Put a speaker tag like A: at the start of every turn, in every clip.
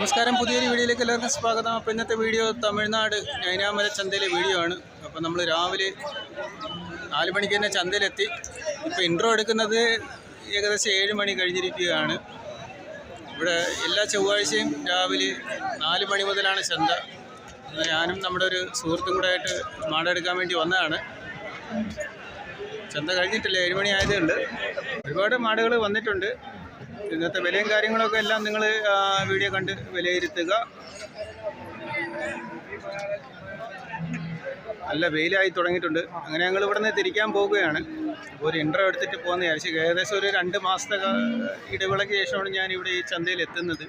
A: നമസ്കാരം. പുതിയൊരു വീഡിയോയിലേക്ക് എല്ലാവർക്കും സ്വാഗതം. അപ്പോൾ ഇന്നത്തെ വീഡിയോ തമിഴ്നാട് നൈനാമല ചന്തയിലെ വീഡിയോ ആണ്. അപ്പോൾ നമ്മൾ രാവിലെ നാല് മണിക്ക് തന്നെ ചന്തയിലെത്തി. ഇപ്പോൾ ഇൻട്രോ എടുക്കുന്നത് ഏകദേശം ഏഴ് മണി കഴിഞ്ഞിരിക്കുകയാണ്. ഇവിടെ എല്ലാ ചൊവ്വാഴ്ചയും രാവിലെ നാല് മണി മുതലാണ് ചന്ത. ഞാനും നമ്മുടെ ഒരു സുഹൃത്തും കൂടെ ആയിട്ട് മാടെടുക്കാൻ വേണ്ടി വന്നതാണ്. ചന്ത കഴിഞ്ഞിട്ടില്ല ഏഴ് മണി ആയതുകൊണ്ട് ഒരുപാട് മാടുകൾ വന്നിട്ടുണ്ട്. ഇന്നത്തെ വിലയും കാര്യങ്ങളൊക്കെ എല്ലാം നിങ്ങൾ വീഡിയോ കണ്ട് വിലയിരുത്തുക. നല്ല വെയിലായി തുടങ്ങിയിട്ടുണ്ട്. അങ്ങനെ ഞങ്ങൾ ഇവിടെ നിന്ന് തിരിക്കാൻ പോവുകയാണ്. ഒരു ഇൻട്രോ എടുത്തിട്ട് പോകുന്ന വിചാരിച്ചു ഏകദേശം ഒരു രണ്ട് മാസത്തെ ഇടവേളയ്ക്ക് ശേഷമാണ് ഞാൻ ഇവിടെ ഈ ചന്തയിൽ എത്തുന്നത്.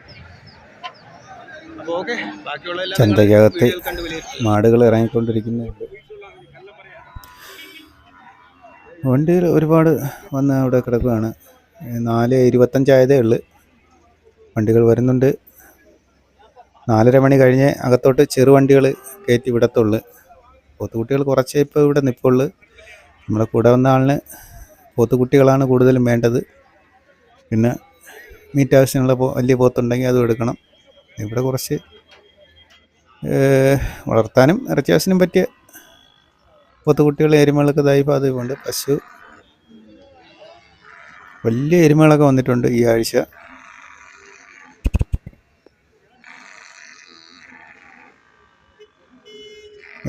A: അപ്പോൾ ഓക്കെ ബാക്കിയുള്ള
B: ചന്തയ്ക്കകത്ത് മാടുകൾ ഇറങ്ങിക്കൊണ്ടിരിക്കുന്നുണ്ട്. വണ്ടികൾ ഒരുപാട് വന്ന് അവിടെ കിടക്കുകയാണ്. നാല് ഇരുപത്തഞ്ചായതേ ഉള്ളു. വണ്ടികൾ വരുന്നുണ്ട്. നാലര മണി കഴിഞ്ഞ് അകത്തോട്ട് ചെറുവണ്ടികൾ കയറ്റി വിടത്തുള്ളു. പോത്തുകുട്ടികൾ കുറച്ചേ ഇപ്പോൾ ഇവിടെ നിൽപ്പുള്ളു നമ്മുടെ കൂടെ വന്ന ആളിന് പോത്തുകുട്ടികളാണ് കൂടുതലും വേണ്ടത്. പിന്നെ മീറ്റ് ആവശ്യമുള്ള വലിയ പോത്തുണ്ടെങ്കിൽ അതും എടുക്കണം. ഇവിടെ കുറച്ച് വളർത്താനും ഇറച്ചി ആവശ്യത്തിനും പറ്റിയ പോത്തുകുട്ടികൾ എരുമകളൊക്കെ ദൈവം അതുകൊണ്ട് പശു വലിയ എരുമകളൊക്കെ വന്നിട്ടുണ്ട് ഈ ആഴ്ച.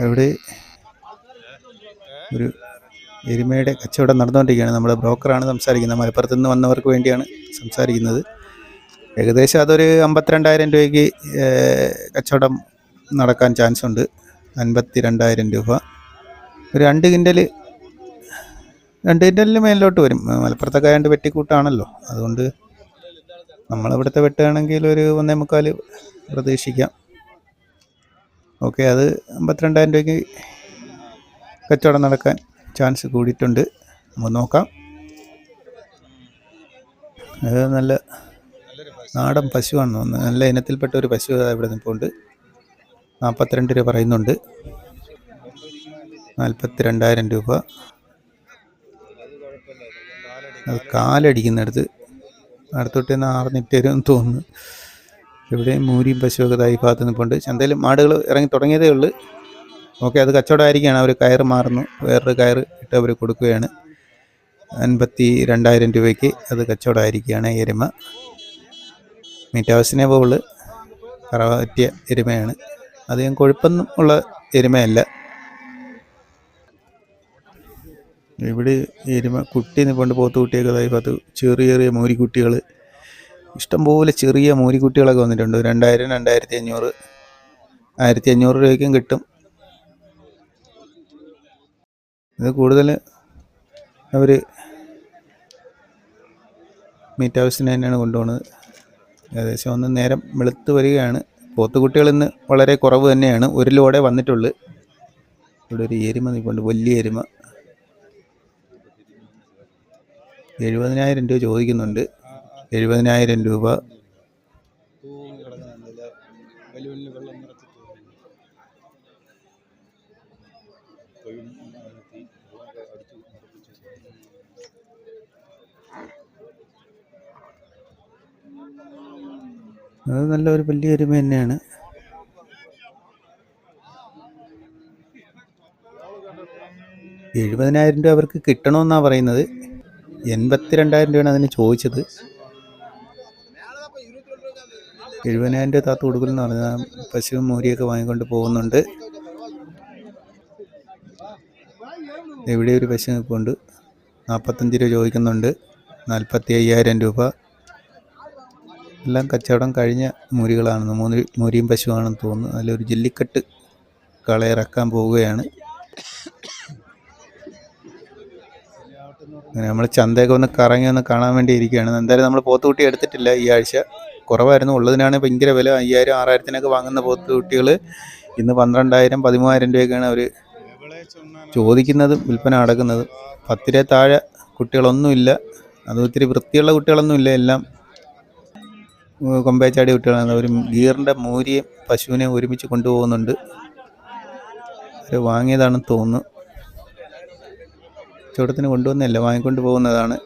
B: എവിടെ ഒരു എരുമയുടെ കച്ചവടം നടന്നുകൊണ്ടിരിക്കുകയാണ്. നമ്മുടെ ബ്രോക്കറാണ് സംസാരിക്കുന്നത്. മലപ്പുറത്ത് നിന്ന് വന്നവർക്ക് വേണ്ടിയാണ് സംസാരിക്കുന്നത്. ഏകദേശം അതൊരു അമ്പത്തിരണ്ടായിരം രൂപയ്ക്ക് കച്ചവടം നടക്കാൻ ചാൻസ് ഉണ്ട് അൻപത്തി രണ്ടായിരം രൂപ. ഒരു രണ്ട് കിൻഡൽ രണ്ട് മേലോട്ട് വരും. മലപ്പുറത്തൊക്കെ ആയതുകൊണ്ട് വെട്ടിക്കൂട്ടാണല്ലോ. അതുകൊണ്ട് നമ്മളിവിടുത്തെ വെട്ടുകയാണെങ്കിൽ ഒരു ഒന്നേ മുക്കാൽ പ്രതീക്ഷിക്കാം. ഓക്കെ അത് അമ്പത്തിരണ്ടായിരം രൂപയ്ക്ക് കച്ചവടം നടക്കാൻ ചാൻസ് കൂടിയിട്ടുണ്ട്. നമുക്ക് നോക്കാം. അത് നല്ല നാടൻ തോന്നുന്നു. നല്ല ഇനത്തിൽപ്പെട്ട ഒരു പശു ഇവിടെ നിൽപ്പുണ്ട് നാൽപ്പത്തിരണ്ട് രൂപ പറയുന്നുണ്ട്. നാൽപ്പത്തി രണ്ടായിരം രൂപ. അത് കാലടിക്കുന്നിടത്ത് അടുത്തോട്ട് നിന്ന് ആർന്നിട്ട് തോന്നുന്നു. ഇവിടെ മൂരിയും പശുവൊക്കെ തായി ഭാഗത്ത് നിൽപ്പുണ്ട് ചന്തയിൽ മാടുകൾ ഇറങ്ങി തുടങ്ങിയതേ ഉള്ളൂ. ഓക്കെ അത് കച്ചവടമായിരിക്കുകയാണ് അവർ കയറ് മാറുന്നു. വേറൊരു കയറ് ഇട്ട് അവർ കൊടുക്കുകയാണ്. അൻപത്തി രണ്ടായിരം രൂപയ്ക്ക് അത് കച്ചവടമായിരിക്കുകയാണ് എരുമ. മീറ്റ് ഹൗസിനെ കറവറ്റിയ കറവ പറ്റിയ എരുമയാണ്. അധികം കൊഴുപ്പൊന്നും ഉള്ള എരുമയല്ല. ഇവിടെ എരുമ കുട്ടി നിൽപ്പുണ്ട് പോത്ത് കുട്ടിയൊക്കെ അത് ചെറിയ ചെറിയ മോരിക്കുട്ടികൾ ഇഷ്ടംപോലെ ചെറിയ മോരിക്കുട്ടികളൊക്കെ വന്നിട്ടുണ്ട്. രണ്ടായിരം രണ്ടായിരത്തി അഞ്ഞൂറ് ആയിരത്തി അഞ്ഞൂറ് രൂപയ്ക്കും കിട്ടും. ഇത് കൂടുതൽ അവർ മീറ്റ് ഹൗസിന് തന്നെയാണ് കൊണ്ടുപോകുന്നത് ഏകദേശം ഒന്ന് നേരം വെളുത്ത് വരികയാണ്. പോത്തുകുട്ടികൾ ഇന്ന് വളരെ കുറവ് തന്നെയാണ്. ഒരു ലോഡേ വന്നിട്ടുള്ളൂ. ഇവിടെ ഒരു എരുമ നിൽപ്പുണ്ട്. വലിയ എരുമ. എഴുപതിനായിരം രൂപ ചോദിക്കുന്നുണ്ട്. എഴുപതിനായിരം രൂപ. അത് നല്ല ഒരു വലിയ എരുമ തന്നെയാണ്. എഴുപതിനായിരം രൂപ അവർക്ക് കിട്ടണമെന്നാണ് പറയുന്നത്. എൺപത്തി രണ്ടായിരം രൂപയാണ് അതിന് ചോദിച്ചത്. എഴുപതിനായിരം രൂപ താത്ത് കൊടുക്കലെന്ന് പറഞ്ഞാൽ പശുവും മൂരിയൊക്കെ വാങ്ങിക്കൊണ്ട് പോകുന്നുണ്ട്. ഇവിടെ ഒരു പശു നിൽപ്പുണ്ട്. നാൽപ്പത്തഞ്ച് രൂപ ചോദിക്കുന്നുണ്ട്. നാൽപ്പത്തി അയ്യായിരം രൂപ. എല്ലാം കച്ചവടം കഴിഞ്ഞ മുരികളാണെന്ന് മൂന്ന് മൂരിയും പശുവാണെന്ന് തോന്നുന്നു. അതിലൊരു ജെല്ലിക്കെട്ട് കളയിറക്കാൻ പോവുകയാണ്. അങ്ങനെ നമ്മൾ ചന്തയൊക്കെ ഒന്ന് കറങ്ങി ഒന്ന് കാണാൻ വേണ്ടി ഇരിക്കുകയാണ്. എന്തായാലും നമ്മൾ പോത്തുകുട്ടി എടുത്തിട്ടില്ല ഈ ആഴ്ച. കുറവായിരുന്നു. ഉള്ളതിനാണ് ഭയങ്കര വില. അയ്യായിരം ആറായിരത്തിനൊക്കെ വാങ്ങുന്ന പോത്തുകുട്ടികൾ ഇന്ന് പന്ത്രണ്ടായിരം പതിമൂവായിരം രൂപയൊക്കെയാണ് അവർ ചോദിക്കുന്നതും വിൽപ്പന അടക്കുന്നതും പത്തിരെ താഴെ കുട്ടികളൊന്നുമില്ല. അത് ഒത്തിരി വൃത്തിയുള്ള കുട്ടികളൊന്നുമില്ല. എല്ലാം കൊമ്പേച്ചാടി കുട്ടികളാണ്. ഒരു ഗീറിന്റെ മൂരിയും പശുവിനെ ഒരുമിച്ച് കൊണ്ടുപോകുന്നുണ്ട്. വാങ്ങിയതാണെന്ന് തോന്നുന്നു. കച്ചവടത്തിന് കൊണ്ടുവന്നല്ല വാങ്ങിക്കൊണ്ട് പോകുന്നതാണ്.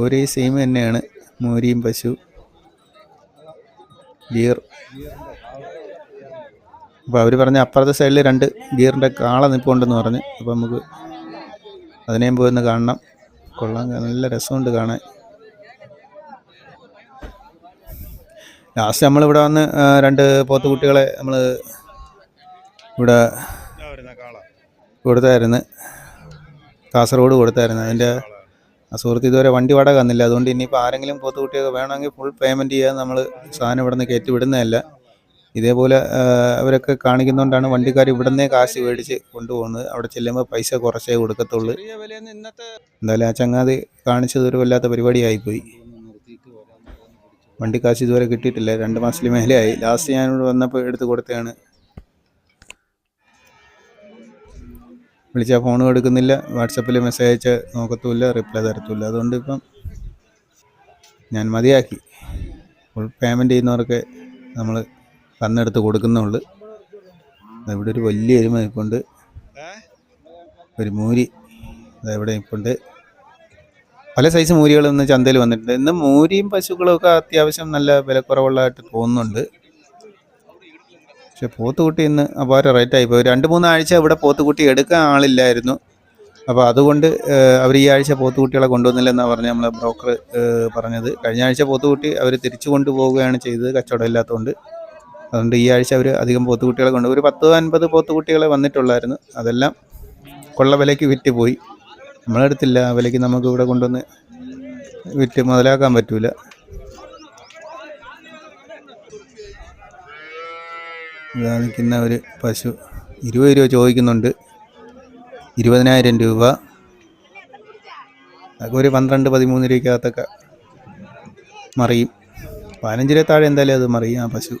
B: ഒരേ സെയിം തന്നെയാണ്. മൂരിയും പശു ഗിയർ. അപ്പോൾ അവർ പറഞ്ഞ അപ്പുറത്തെ സൈഡിൽ രണ്ട് ഗിയറിന്റെ കാള നിൽപ്പുണ്ടെന്ന് പറഞ്ഞ്. അപ്പോൾ നമുക്ക് അതിനെയും പോയി ഒന്ന് കാണണം. കൊള്ളാൻ നല്ല രസമുണ്ട് കാണാൻ. ലാസ്റ്റ് നമ്മളിവിടെ വന്ന് രണ്ട് പോത്തുകുട്ടികളെ നമ്മൾ ഇവിടെ കൊടുത്തായിരുന്നു. കാസർഗോഡ് കൊടുത്തായിരുന്നു. അതിന്റെ സുഹൃത്ത് ഇതുവരെ വണ്ടി വാടക തന്നില്ല. അതുകൊണ്ട് ഇനിയിപ്പോൾ ആരെങ്കിലും പോത്തുകുട്ടിയൊക്കെ വേണമെങ്കിൽ ഫുൾ പേയ്മെന്റ് ചെയ്യാൻ നമ്മൾ സാധനം ഇവിടെ നിന്ന് കയറ്റി വിടുന്നതല്ല. ഇതേപോലെ അവരൊക്കെ കാണിക്കുന്നതുകൊണ്ടാണ് വണ്ടിക്കാർ ഇവിടെ നിന്നേ കാശ് മേടിച്ച് കൊണ്ടുപോകുന്നത്. അവിടെ ചെല്ലുമ്പോൾ പൈസ കുറച്ചേ കൊടുക്കത്തുള്ളൂ. എന്തായാലും ആ ചങ്ങാതി കാണിച്ചത് ഒരു വല്ലാത്ത പരിപാടിയായിപ്പോയി. വണ്ടി കാശ് ഇതുവരെ കിട്ടിയിട്ടില്ല. രണ്ട് മാസത്തിൽ മേലെയായി ലാസ്റ്റ് ഞാനിവിടെ വന്നപ്പോൾ എടുത്ത് കൊടുത്തതാണ്. വിളിച്ചാൽ ഫോണും എടുക്കുന്നില്ല. വാട്സപ്പിൽ മെസ്സേജ് അയച്ച് നോക്കത്തുമില്ല റിപ്ലൈ തരത്തുമില്ല. അതുകൊണ്ട് ഇപ്പം ഞാൻ മതിയാക്കി. ഫുൾ പേയ്മെന്റ് ചെയ്യുന്നവർക്ക് നമ്മൾ കന്നെടുത്ത് കൊടുക്കുന്നുള്ളു ഇവിടെ ഒരു വലിയ എരുമ നിൽപ്പുണ്ട് ഒരു മൂരി ഇവിടെ നിൽപ്പുണ്ട് പല സൈസ് മൂരികളും ഇന്ന് ചന്തയിൽ വന്നിട്ടുണ്ട്. ഇന്ന് മൂരിയും പശുക്കളും ഒക്കെ അത്യാവശ്യം നല്ല വിലക്കുറവുള്ളതായിട്ട് തോന്നുന്നുണ്ട്. പക്ഷെ പോത്തുകുട്ടി ഇന്ന് അപാര റേറ്റ് പോയി രണ്ട് മൂന്നാഴ്ച ഇവിടെ പോത്തുകുട്ടി എടുക്കാൻ ആളില്ലായിരുന്നു. അപ്പോൾ അതുകൊണ്ട് അവർ ഈ ആഴ്ച പോത്തുകുട്ടികളെ കൊണ്ടുവന്നില്ലെന്നാണ് പറഞ്ഞ് നമ്മളെ ബ്രോക്കർ പറഞ്ഞത്. കഴിഞ്ഞ ആഴ്ച പോത്തുകുട്ടി അവർ തിരിച്ചു കൊണ്ടുപോവുകയാണ് ചെയ്തത് കച്ചവടം ഇല്ലാത്തതുകൊണ്ട് അതുകൊണ്ട് ഈ ആഴ്ച അവർ അധികം പോത്തുകുട്ടികളെ കൊണ്ട് ഒരു പത്ത് അൻപത് പോത്തുകുട്ടികളെ വന്നിട്ടുള്ളായിരുന്നു. അതെല്ലാം കൊള്ള വിലയ്ക്ക് വിറ്റ് പോയി നമ്മളെടുത്തില്ല വിലയ്ക്ക് നമുക്ക് ഇവിടെ കൊണ്ടുവന്ന് വിറ്റ് മുതലാക്കാൻ പറ്റൂല. നിൽക്കുന്ന ഒരു പശു ഇരുപത് രൂപ ചോദിക്കുന്നുണ്ട്. ഇരുപതിനായിരം രൂപ. അതൊക്കെ ഒരു പന്ത്രണ്ട് പതിമൂന്ന് രൂപയ്ക്കകത്തൊക്കെ മറിയും. പതിനഞ്ച് രൂപ താഴെ എന്തായാലും അത് മറിയും ആ പശു.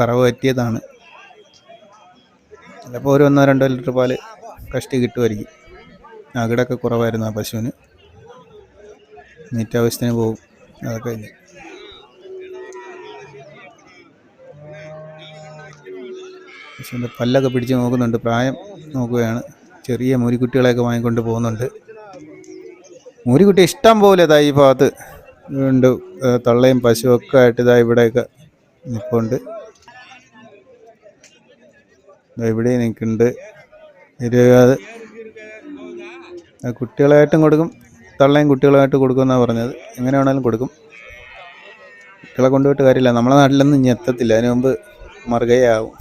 B: കറവ് പറ്റിയതാണ്. ചിലപ്പോൾ ഒരു ഒന്നോ രണ്ടോ ലിറ്റർ പാൽ കഷ്ടി കിട്ടുമായിരിക്കും. അകിടൊക്കെ കുറവായിരുന്നു ആ പശുവിന്. നീറ്റാവശ്യത്തിന് പോകും അതൊക്കെ പശുവിന്റെ പല്ലൊക്കെ പിടിച്ച് നോക്കുന്നുണ്ട് പ്രായം നോക്കുകയാണ്. ചെറിയ മുരിക്കുട്ടികളെയൊക്കെ വാങ്ങിക്കൊണ്ട് പോകുന്നുണ്ട്. മുരിക്കുട്ടി ഇഷ്ടം പോലെ ഇതാ ഈ ഭാഗത്ത് ഉണ്ട്. തള്ളയും പശുവൊക്കെ ആയിട്ട് ഇതാ ഇവിടെയൊക്കെ നിൽപ്പുണ്ട്. ഇവിടെ നിൽക്കുന്നുണ്ട്. ഇരുപത് കുട്ടികളായിട്ടും കൊടുക്കും തള്ളയും കുട്ടികളായിട്ട് കൊടുക്കുമെന്നാണ് പറഞ്ഞത്. എങ്ങനെ വേണമെങ്കിലും കൊടുക്കും. കുട്ടികളെ കൊണ്ടുപോയിട്ട് കാര്യമില്ല. നമ്മളെ നാട്ടിലൊന്നും ഇനി എത്തത്തില്ല. അതിന് മുമ്പ് മറുകയാവും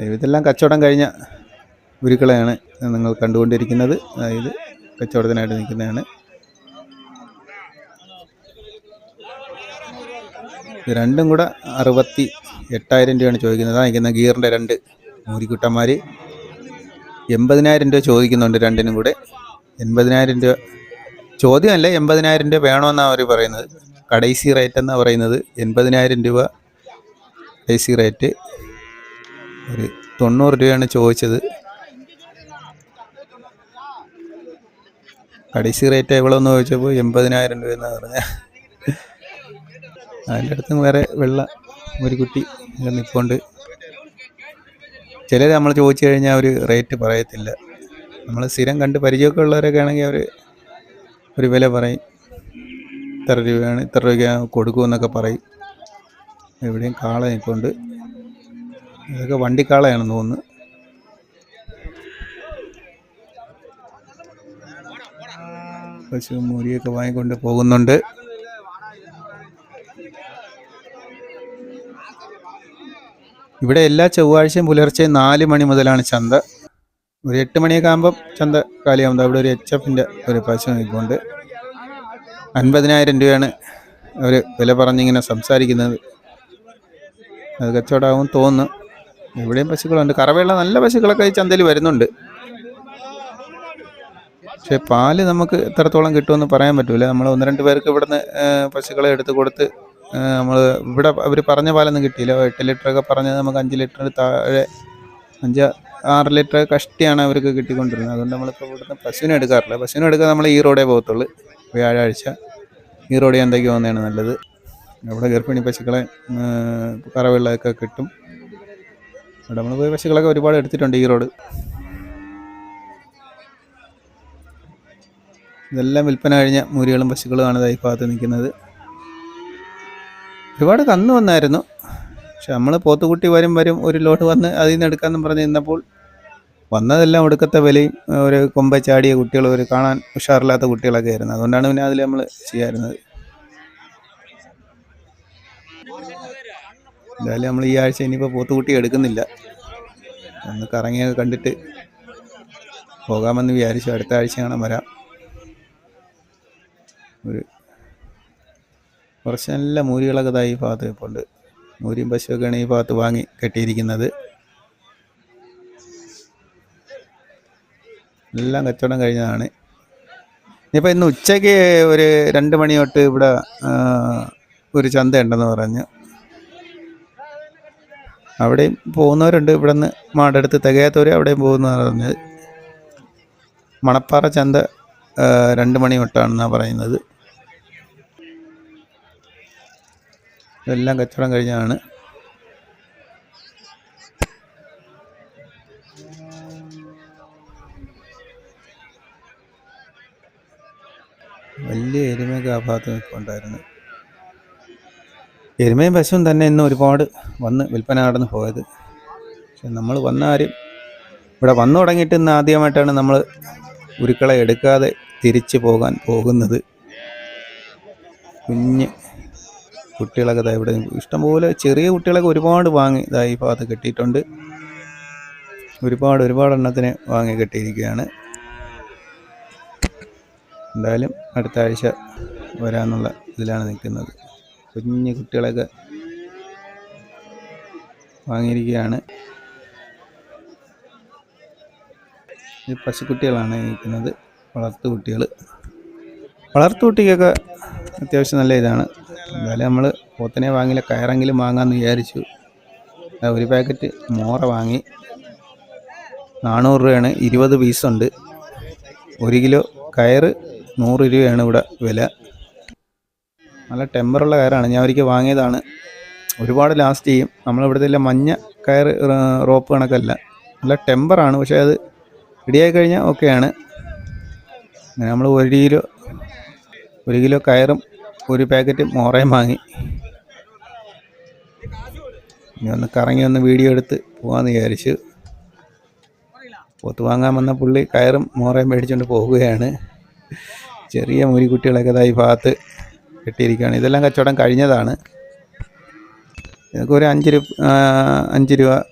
B: ഇതെല്ലാം കച്ചവടം കഴിഞ്ഞ ഗുരുക്കളെയാണ് നിങ്ങൾ കണ്ടുകൊണ്ടിരിക്കുന്നത്. അതായത് കച്ചവടത്തിനായിട്ട് നിൽക്കുന്നതാണ്. രണ്ടും കൂടെ അറുപത്തി എട്ടായിരം രൂപയാണ് ചോദിക്കുന്നത്. അതാ നിൽക്കുന്ന ഗിയറിന്റെ രണ്ട് മൂരിക്കുട്ടന്മാർ. എൺപതിനായിരം രൂപ ചോദിക്കുന്നുണ്ട് രണ്ടിനും കൂടെ. എൺപതിനായിരം രൂപ ചോദ്യമല്ല എൺപതിനായിരം രൂപ വേണമെന്നാണ് അവർ പറയുന്നത്. കടൈസി റേറ്റ് എന്നാണ് പറയുന്നത്. എൺപതിനായിരം രൂപ കടൈസി റേറ്റ്. ഒരു തൊണ്ണൂറ് രൂപയാണ് ചോദിച്ചത്. കടിസി റേറ്റ് എവിടെയെന്ന് ചോദിച്ചപ്പോൾ എൺപതിനായിരം രൂപയെന്നാണ് പറഞ്ഞത് അതിന്റെ അടുത്ത് വേറെ വെള്ള ഒരു കുട്ടി നിൽപ്പുണ്ട് ചിലർ നമ്മൾ ചോദിച്ചു കഴിഞ്ഞാൽ അവർ റേറ്റ് പറയത്തില്ല. നമ്മൾ സ്ഥിരം കണ്ട് പരിചയമൊക്കെ ഉള്ളവരൊക്കെ ആണെങ്കിൽ അവർ ഒരു വില പറയും. ഇത്ര രൂപയാണ് ഇത്ര രൂപയാണ് കൊടുക്കുമെന്നൊക്കെ പറയും. എവിടെയും കാള നിൽപ്പുണ്ട് ഇതൊക്കെ വണ്ടിക്കാളയാണെന്ന് തോന്നുന്നു. പശു മൂരിയൊക്കെ വാങ്ങിക്കൊണ്ട് പോകുന്നുണ്ട്. ഇവിടെ എല്ലാ ചൊവ്വാഴ്ചയും പുലർച്ചെ നാല് മണി മുതലാണ് ചന്ത. ഒരു എട്ട് മണിയൊക്കെ ആകുമ്പം ചന്ത കാലിയാകും അവിടെ ഒരു എച്ച് എഫിന്റെ ഒരു പശു നിൽപ്പുണ്ട് അൻപതിനായിരം രൂപയാണ് അവർ വില പറഞ്ഞിങ്ങനെ സംസാരിക്കുന്നത്. അത് കച്ചവടമാകും തോന്നുന്നു. ഇവിടെയും പശുക്കളുണ്ട്. കറവയുള്ള നല്ല പശുക്കളൊക്കെ ഈ ചന്തയിൽ വരുന്നുണ്ട്. പക്ഷേ പാൽ നമുക്ക് എത്രത്തോളം കിട്ടുമെന്ന് പറയാൻ പറ്റൂല. നമ്മൾ ഒന്ന് രണ്ട് പേർക്ക് ഇവിടുന്ന് പശുക്കളെ എടുത്ത് കൊടുത്ത് നമ്മൾ ഇവിടെ അവർ പറഞ്ഞ പാലൊന്നും കിട്ടിയില്ല. എട്ട് ലിറ്ററൊക്കെ പറഞ്ഞത് നമുക്ക് അഞ്ച് ലിറ്റർ താഴെ അഞ്ച് ആറ് ലിറ്റർ കഷ്ടിയാണ് അവർക്ക് കിട്ടിക്കൊണ്ടിരുന്നത്. അതുകൊണ്ട് നമ്മളിപ്പോൾ ഇവിടുന്ന് പശുവിനെ എടുക്കാറില്ല. പശുവിനെ എടുക്കാൻ നമ്മൾ ഈ റോഡേ പോകത്തുള്ളൂ. വ്യാഴാഴ്ച ഈ റോഡിൽ എന്തൊക്കെ പോകുന്നതാണ് നല്ലത്. അവിടെ ഗർഭിണി പശുക്കളെ കറവെള്ളമൊക്കെ കിട്ടും. അവിടെ നമ്മൾ പോയി പശുക്കളൊക്കെ ഒരുപാട് എടുത്തിട്ടുണ്ട് ഈ റോഡ്. ഇതെല്ലാം വിൽപ്പന കഴിഞ്ഞ മുരികളും പശുക്കളുമാണ് ഈ ഭാഗത്ത് നിൽക്കുന്നത്. ഒരുപാട് കന്ന് വന്നായിരുന്നു. പക്ഷെ നമ്മൾ പോത്തുകുട്ടി വരും വരും ഒരു ലോട്ട് വന്ന് അതിൽ നിന്ന് എടുക്കാമെന്ന് പറഞ്ഞ് നിന്നപ്പോൾ വന്നതെല്ലാം ഒടുക്കത്തെ വിലയും ഒരു കൊമ്പ ചാടിയ കുട്ടികൾ ഒരു കാണാൻ ഉഷാറില്ലാത്ത കുട്ടികളൊക്കെ ആയിരുന്നു. അതുകൊണ്ടാണ് പിന്നെ അതിൽ നമ്മൾ ചെയ്യാറുന്നത്. എന്തായാലും നമ്മൾ ഈ ആഴ്ച ഇനിയിപ്പോൾ പോത്തുകുട്ടി എടുക്കുന്നില്ല. ഒന്ന് കറങ്ങിയൊക്കെ കണ്ടിട്ട് പോകാമെന്ന് വിചാരിച്ചു അടുത്ത ആഴ്ച കാണാൻ വരാം. ഒരു കുറച്ച് നല്ല മൂരികളൊക്കെ ഇതായി ഈ ഭാഗത്ത് ഇപ്പോൾ ഉണ്ട് മൂരിയും പശുവൊക്കെയാണ് ഈ ഭാഗത്ത് വാങ്ങി കെട്ടിയിരിക്കുന്നത്. എല്ലാം കച്ചവടം കഴിഞ്ഞതാണ്. ഇനിയിപ്പോൾ ഇന്ന് ഉച്ചയ്ക്ക് ഒരു രണ്ട് മണി തൊട്ട് ഇവിടെ ഒരു ചന്ത ഉണ്ടെന്ന് പറഞ്ഞു. അവിടെയും പോകുന്നവരുണ്ട്. ഇവിടെ നിന്ന് മാടെടുത്ത് തികയാത്തവർ അവിടെയും പോകുന്ന പറഞ്ഞത്. മണപ്പാറ ചന്ത രണ്ട് മണി തൊട്ടാണെന്നാണ് പറയുന്നത്. ഇതെല്ലാം കച്ചവടം കഴിഞ്ഞാണ് വലിയ എരുമയൊക്കെ ആ ഭാഗത്ത് നിൽപ്പുണ്ടായിരുന്നു. എരുമയും പശുവും തന്നെ ഇന്ന് ഒരുപാട് വന്ന് വിൽപ്പന നടന്ന് പോയത്. പക്ഷെ നമ്മൾ വന്ന ആരും ഇവിടെ വന്നു തുടങ്ങിയിട്ട് ഇന്ന് ആദ്യമായിട്ടാണ് നമ്മൾ ഉരുക്കളെ എടുക്കാതെ തിരിച്ചു പോകാൻ പോകുന്നത്. കുഞ്ഞ് കുട്ടികളൊക്കെ ഇതാ ഇവിടെ ഇഷ്ടംപോലെ ചെറിയ കുട്ടികളൊക്കെ ഒരുപാട് വാങ്ങി ഇതാ ഈ ഭാഗത്ത് കെട്ടിയിട്ടുണ്ട്. ഒരുപാട് ഒരുപാട് എണ്ണത്തിന് വാങ്ങി കെട്ടിയിരിക്കുകയാണ്. എന്തായാലും അടുത്ത ആഴ്ച വരാനുള്ള ഇതിലാണ് നിൽക്കുന്നത്. കുഞ്ഞു കുട്ടികളൊക്കെ വാങ്ങിയിരിക്കുകയാണ്. ഇത് പശുക്കുട്ടികളാണ് ഇരിക്കുന്നത്. വളർത്തു കുട്ടികൾ. വളർത്തു കുട്ടിക്കൊക്കെ അത്യാവശ്യം നല്ല ഇതാണ്. എന്തായാലും നമ്മൾ പോത്തിനെ വാങ്ങില്ല കയറെങ്കിലും വാങ്ങാമെന്ന് വിചാരിച്ചു. ഒരു പാക്കറ്റ് മോറ വാങ്ങി. നാനൂറ് രൂപയാണ്. ഇരുപത് പീസുണ്ട്. ഒരു കിലോ കയറ് നൂറ് രൂപയാണ് ഇവിടെ വില. നല്ല ടെമ്പറുള്ള കയറാണ്. ഞാൻ ഒരിക്കൽ വാങ്ങിയതാണ്. ഒരുപാട് ലാസ്റ്റ് ചെയ്യും. നമ്മളിവിടുത്തെ മഞ്ഞ കയർ റോപ്പ് കണക്കല്ല. നല്ല ടെമ്പറാണ്. പക്ഷേ അത് റെഡിയായി കഴിഞ്ഞാൽ ഓക്കെയാണ് അങ്ങനെ നമ്മൾ ഒരു കിലോ ഒരു കിലോ കയറും ഒരു പാക്കറ്റ് മോറയും വാങ്ങി. ഇനി ഒന്ന് കറങ്ങി ഒന്ന് വീഡിയോ എടുത്ത് പോകാമെന്ന് വിചാരിച്ചു. പോത്ത് വാങ്ങാൻ വന്ന പുള്ളി കയറും മോറയും മേടിച്ചുകൊണ്ട് പോവുകയാണ് ചെറിയ മുരിക്കുട്ടികളൊക്കെ കുട്ടികളൊക്കെ ഭാഗത്ത്. കെട്ടിയിരിക്കുകയാണ്. ഇതെല്ലാം കച്ചവടം കഴിഞ്ഞതാണ്. ഇതൊക്കെ ഒരു അഞ്ച് രൂപ അഞ്ച് രൂപ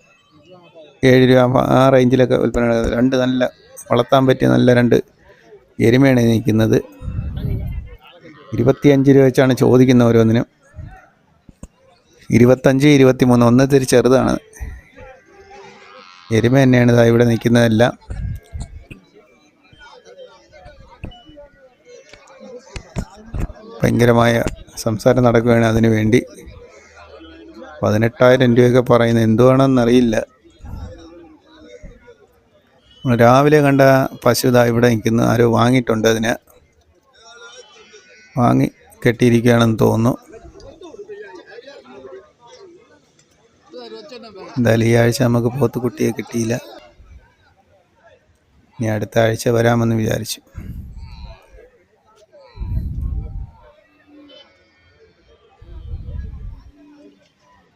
B: ഏഴ് രൂപ ആ- റേഞ്ചിലൊക്കെ വിൽപ്പന രണ്ട് നല്ല വളർത്താൻ പറ്റിയ നല്ല രണ്ട് എരുമയാണ് നിൽക്കുന്നത്. ഇരുപത്തിയഞ്ച് രൂപ വെച്ചാണ് ചോദിക്കുന്നത് ഓരോന്നിനും. ഇരുപത്തഞ്ച് ഇരുപത്തി മൂന്ന് ഒന്ന് ചെറുതാണ്. എരുമ തന്നെയാണ് ഇതാ ഇവിടെ നിൽക്കുന്നതെല്ലാം. ഭയങ്കരമായ സംസാരം നടക്കുകയാണ് അതിനു വേണ്ടി. പതിനെട്ടായിരം രൂപയൊക്കെ പറയുന്നത് എന്തുവാണെന്നറിയില്ല. രാവിലെ കണ്ട പശു ഇതാ ഇവിടെ നിൽക്കുന്നു. ആരോ വാങ്ങിയിട്ടുണ്ട് അതിന്. വാങ്ങി കെട്ടിയിരിക്കുകയാണെന്ന് തോന്നുന്നു. എന്തായാലും ഈ ആഴ്ച നമുക്ക് പോത്തുകുട്ടിയെ കിട്ടിയില്ല. ഇനി അടുത്ത ആഴ്ച വരാമെന്ന് വിചാരിച്ചു.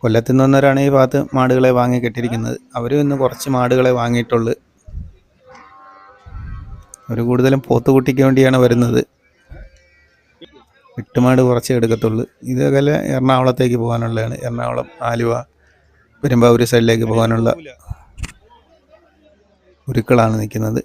B: കൊല്ലത്തു നിന്ന് വന്നവരാണ് ഈ ഭാഗത്ത് മാടുകളെ വാങ്ങി കെട്ടിയിരിക്കുന്നത്. അവരും ഇന്ന് കുറച്ച് മാടുകളെ വാങ്ങിയിട്ടുള്ളു. അവർ കൂടുതലും പോത്തുകുട്ടിക്ക് വേണ്ടിയാണ് വരുന്നത്. എട്ടുമാട് കുറച്ച് എടുക്കത്തുള്ളൂ. ഇതേപോലെ എറണാകുളത്തേക്ക് പോകാനുള്ളതാണ്. എറണാകുളം ആലുവ പെരുമ്പാവൂർ സൈഡിലേക്ക് പോകാനുള്ള ഉരുക്കളാണ് നിൽക്കുന്നത്.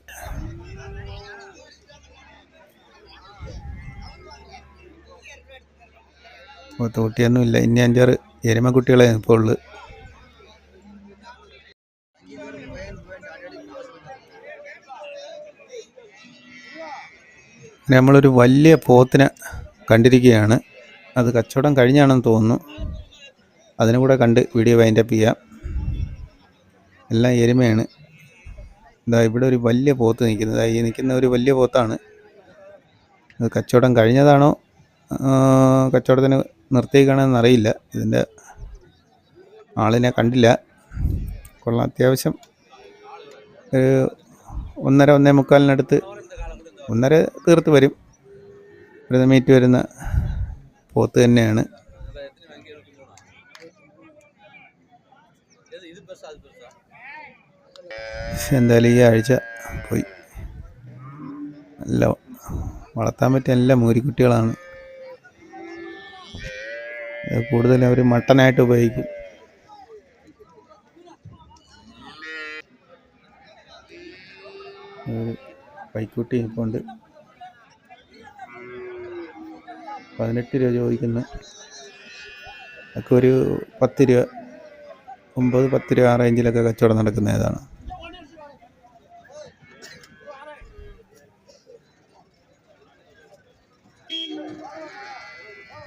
B: പോത്തുകുട്ടിയൊന്നും ഇല്ല ഇനി അഞ്ചാറ് എരുമക്കുട്ടികളെ ഇപ്പോൾ ഉള്ളു. പിന്നെ നമ്മളൊരു വലിയ പോത്തിനെ കണ്ടിരിക്കുകയാണ്. അത് കച്ചവടം കഴിഞ്ഞാണെന്ന് തോന്നുന്നു. അതിനും കൂടെ കണ്ട് വീഡിയോ വൈൻഡപ്പ് ചെയ്യാം. എല്ലാം എരുമയാണ്. ഇതാ ഇവിടെ ഒരു വലിയ പോത്ത് നിൽക്കുന്നത് ഈ നിൽക്കുന്ന ഒരു വലിയ പോത്താണ്. അത് കച്ചവടം കഴിഞ്ഞതാണോ? കച്ചവടത്തിന് നിർത്തിയേക്കണമെന്ന് അറിയില്ല ഇതിന്റെ ആളിനെ കണ്ടില്ല. കൊള്ളാം. അത്യാവശ്യം ഒന്നര ഒന്നേ മുക്കാലിനടുത്ത് ഒന്നര തീർത്ത് വരും. ഒരു മീറ്റ് വരുന്ന പോത്ത് തന്നെയാണ്. എന്തായാലും ഈ ആഴ്ച പോയി. നല്ല വളർത്താൻ പറ്റിയ എല്ലാ മൂരിക്കുട്ടികളാണ് ഇത് കൂടുതൽ അവർ മട്ടനായിട്ട് ഉപയോഗിക്കും. പൈക്കുട്ടി ഇപ്പോൾ ഉണ്ട് പതിനെട്ട് രൂപ ചോദിക്കുന്നു. ഒക്കെ ഒരു പത്ത് രൂപ ഒമ്പത് പത്ത് രൂപ ആ റേഞ്ചിലൊക്കെ കച്ചവടം നടക്കുന്ന ഏതാണ്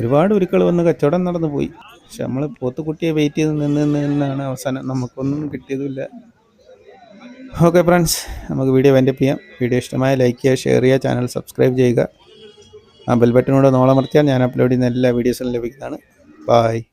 B: ഒരുപാട് ഉരുക്കൾ വന്ന് കച്ചവടം നടന്നു പോയി. പക്ഷെ നമ്മൾ പോത്തുകുട്ടിയെ വെയിറ്റ് ചെയ്ത് നിന്ന് നിന്ന് നിന്നാണ് അവസാനം നമുക്കൊന്നും കിട്ടിയതുമില്ല. ഓക്കെ ഫ്രണ്ട്സ് നമുക്ക് വീഡിയോ വൈൻഡപ്പ് ചെയ്യാം. വീഡിയോ ഇഷ്ടമായ ലൈക്ക് ചെയ്യുക ഷെയർ ചെയ്യുക ചാനൽ സബ്സ്ക്രൈബ് ചെയ്യുക. ആ ബെൽ ബട്ടനോട് നോളമർത്തിയാൽ ഞാൻ അപ്ലോഡ് ചെയ്യുന്ന എല്ലാ വീഡിയോസും ലഭിക്കുന്നതാണ്. ബായ്